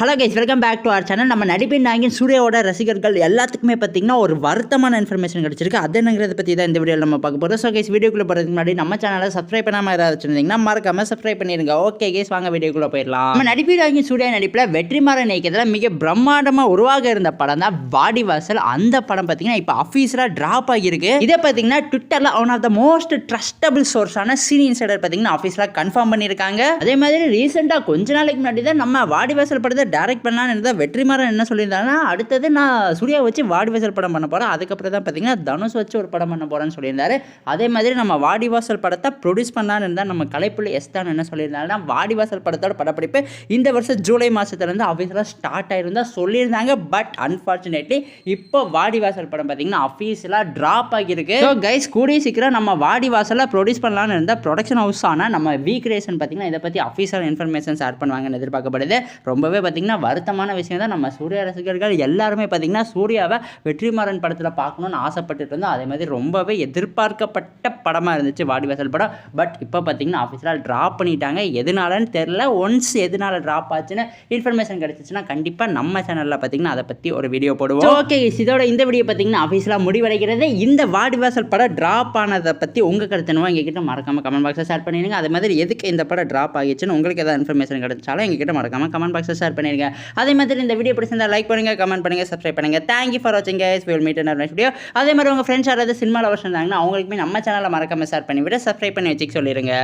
Hello guys welcome back to our channel நம்ம நடிப்பின் நாயகன் சூர்யாவோட ரசிகர்கள் எல்லாத்துக்குமே பார்த்தீங்கன்னா ஒரு வருத்தமான இன்ஃபர்மேஷன் கிடச்சிருக்கு. அது என்னங்கிறத பற்றி தான் இந்த வீடியோவில் நம்ம பார்க்க போகிறோம் ஸோ கைஸ் வீடியோக்குள்ளே போகிறதுக்கு முன்னாடி நம்ம சேனலை சப்ஸ்கிரைப் பண்ணாமல் ஏதாவது வச்சுருந்தீங்கன்னா மறக்காமல் சப்ஸ்கிரைப் பண்ணிடுங்க. ஓகே கைஸ் வாங்க வீடியோக்குள்ளே போயிடலாம். நம்ம நடிப்பின் நாயகன் சூர்யா நடிப்பில் வெற்றிமாறன் இயக்கத்தில் மிக பிரம்மாண்டமாக உருவாக இருந்த படம் தான் வாடிவாசல். அந்த படம் பார்த்தீங்கன்னா இப்போ அஃபீஸில் ட்ராப் ஆகியிருக்கு. இதை பார்த்தீங்கன்னா ட்விட்டரில் one of the most trustable சோர்ஸான சீனி இன்சைடர் பார்த்தீங்கன்னா ஆஃபீஸில் கன்ஃபார்ம் பண்ணியிருக்காங்க. அதே மாதிரி ரீசெண்டாக கொஞ்ச நாளைக்கு முன்னாடி தான் நம்ம வாடி வாசல் படத்தை டைரக்ட் பண்ணலான்னு இருந்தால் வெற்றிமாறன் என்ன சொல்லியிருந்தாங்கன்னா அடுத்தது நான் சூர்யா வச்சு வாடிவாசல் படம் பண்ண போகிறேன் அதுக்கப்புறம் தான் பார்த்தீங்கன்னா தனுஷ் வச்சு ஒரு படம் பண்ண போகிறேன்னு சொல்லியிருந்தாரு. அதே மாதிரி நம்ம வாடிவாசல் படத்தை ப்ரொடியூஸ் பண்ணலான்னு இருந்தால் நம்ம கலைப்புள்ளி எஸ் தான் என்ன சொல்லியிருந்தாங்கன்னா வாடிவாசல் படத்தோட படப்பிடிப்பு இந்த வருஷம் ஜூலை மாதத்துலேருந்து அஃபீஸில் ஸ்டார்ட் ஆகிருந்தா சொல்லியிருந்தாங்க. பட் அன்ஃபார்ச்சுனேட்லி இப்போ வாடிவாசல் படம் பார்த்தீங்கன்னா அஃபீஷியலாக ட்ராப் ஆகியிருக்கு. ஸோ கைஸ் கூடிய சீக்கிரம் நம்ம வாடிவாசலில் ப்ரொடியூஸ் பண்ணலான்னு இருந்தால் ப்ரொடக்ஷன் ஹவுஸ் ஆனால் நம்ம வீக் ரேஷன் பார்த்தீங்கன்னா இதை பற்றி அஃபீஷியல் இன்ஃபர்மேஷன் ஷேர் பண்ணுவாங்கன்னு எதிர்பார்க்கப்படுது. ரொம்பவே பார்த்தீங்கன்னா பார்த்திங்கன்னா வருத்தமான விஷயம் தான். நம்ம சூர்யா ரசிகர்கள் எல்லாருமே பார்த்தீங்கன்னா சூர்யாவை வெற்றிமாறன் படத்தில் பார்க்கணுன்னு ஆசைப்பட்டுட்டு இருந்தோம். அதே மாதிரி ரொம்பவே எதிர்பார்க்கப்பட்ட படமாக இருந்துச்சு வாடிவாசல் படம். பட் இப்போ பார்த்தீங்கன்னா ஆஃபீஸில் ட்ராப் பண்ணிட்டாங்க. எதனாலன்னு தெரில ஒன்ஸ் எதனால் ட்ராப் ஆச்சுன்னு இன்ஃபர்மேஷன் கிடச்சிச்சுன்னா கண்டிப்பாக நம்ம சேனலில் பார்த்தீங்கன்னா அதை பற்றி ஒரு வீடியோ போடுவோம். ஓகே இதோட இந்த வீடியோ பார்த்தீங்கன்னா ஆஃபீஸில் முடிவடைகிறது. இந்த வாடிவாசல் படம் ட்ராப் ஆனதை பற்றி உங்கள் கருத்துனவோ எங்ககிட்ட மறக்காமல் கமெண்ட் பாக்ஸில் ஷேர் பண்ணிடுங்க. அதே மாதிரி எதுக்கு இந்த படம் ட்ராப் ஆகிடுச்சுன்னு உங்களுக்கு எதாவது இன்ஃபர்மேஷன் கிடைச்சாலும் எங்ககிட்ட மறக்காமல் கமெண்ட் பாக்ஸில் ஷேர் பண்ணி பண்ணிடுங்க அதே மாதிரி இந்த வீடியோ பிடிச்சிருந்தா லைக் பண்ணுங்க கமெண்ட் பண்ணுங்க சப்ஸ்கிரைப் பண்ணுங்க. தேங்க்யூ ஃபார் வாட்சிங் guys will meet and next video அதே மாதிரி உங்கள் ஃப்ரெண்ட்ஸ் யாராவது சினிமா லவர்ஸ் இருந்தாங்கன்னா அவங்களுக்குமே நம்ம சேனலை மறக்காம ஷேர் பண்ணி விட சப்ஸ்கிரைப் பண்ணி வச்சுக்க சொல்லிடுங்க